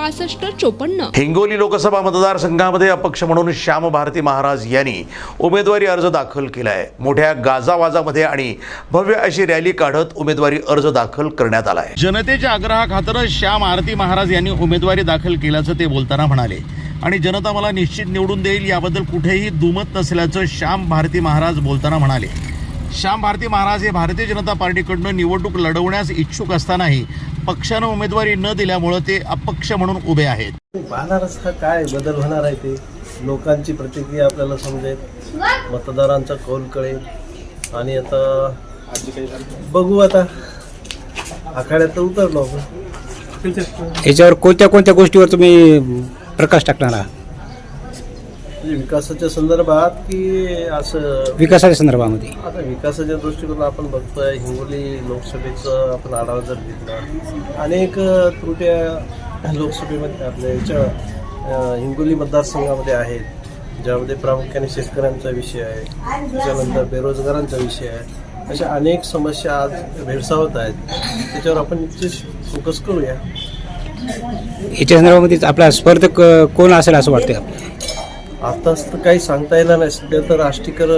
पासष्ट चोपन्न. हिंगोली लोकसभा मतदारसंघामध्ये अपक्ष म्हणून श्याम भारती महाराज यांनी उमेदवारी अर्ज दाखल केला आहे मोठ्या गाजावाजामध्ये आणि भव्य अशी रॅली काढत उमेदवारी अर्ज दाखल करण्यात आला आहे जनतेच्या आग्रहाखातर श्याम आरती महाराज यांनी उमेदवारी दाखल केल्याचं ते बोलताना म्हणाले. आणि जनता मला निश्चित निवडून देईल याबद्दल कुठेही दुमत नसल्याचं श्याम भारती महाराज बोलताना म्हणाले. श्याम भारती महाराज हे भारतीय जनता पार्टीकडनं निवडणूक लढवण्यास इच्छुक असतानाही पक्षानं उमेदवारी न दिल्यामुळं ते अपक्ष म्हणून उभे आहेत. पाहणारच हा काय बदल होणार आहे ते? लोकांची प्रतिक्रिया आपल्याला समजेल. मतदारांचा कौल कळेल. आणि आता बघू आता. आखाड्यात तर उतरलो आपण. याच्यावर कोणत्या कोणत्या गोष्टीवर तुम्ही प्रकाश टाकणार आहात? म्हणजे विकासाच्या संदर्भात की असं विकासाच्या संदर्भामध्ये. आता विकासाच्या दृष्टिकोन आपण बघतोय हिंगोली लोकसभेचं आपण आढावा जर घेतला अनेक त्रुट्या लोकसभेमध्ये आपल्या याच्या हिंगोली मतदारसंघामध्ये आहेत ज्यामध्ये प्रामुख्याने शेतकऱ्यांचा विषय आहे त्याच्यानंतर बेरोजगारांचा विषय आहे अशा अनेक समस्या आज भेडसावत आहेत. त्याच्यावर आपण निश्चित फोकस करूया. याच्या संदर्भामध्ये आपला स्पर्धक कोण असेल असं वाटतं आपल्याला? आताच तर काही सांगता येणार नाही. सध्या तर राष्ट्रीकर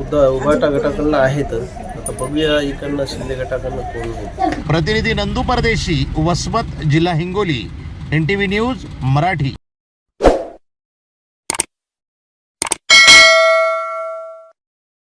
उद्या उभाटा गटाकडनं आहेत. आता बघूया इकडनं शिंदे गटाकडनं कोण प्रतिनिधी नंदू परदेशी वसमत जिल्हा Hingoli N T V news Marathi.